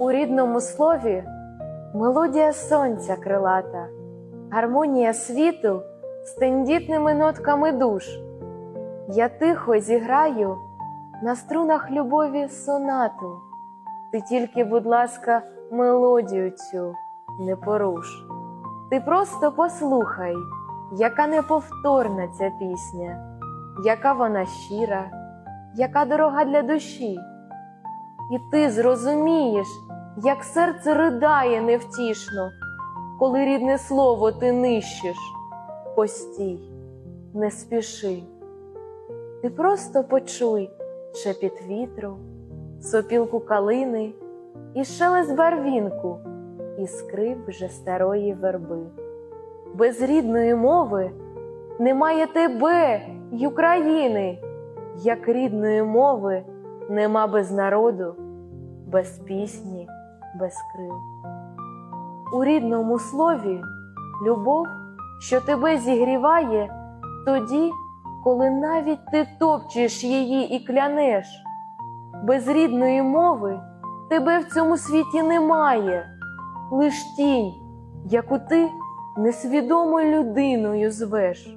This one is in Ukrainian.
У рідному слові мелодія сонця крилата, гармонія світу з тендітними нотками душ. Я тихо зіграю на струнах любові сонату. Ти тільки, будь ласка, мелодію цю не поруш. Ти просто послухай, яка неповторна ця пісня, яка вона щира, яка дорога для душі. І ти зрозумієш, як серце ридає невтішно, коли рідне слово ти нищиш. Постій, не спіши. Ти просто почуй шепіт вітру, сопілку калини і шелест барвінку, і скрип вже старої верби. Без рідної мови немає тебе й України, як рідної мови нема без народу, без пісні, без крил. У рідному слові любов, що тебе зігріває тоді, коли навіть ти топчеш її і клянеш. Без рідної мови тебе в цьому світі немає, лиш тінь, яку ти несвідомою людиною звеш.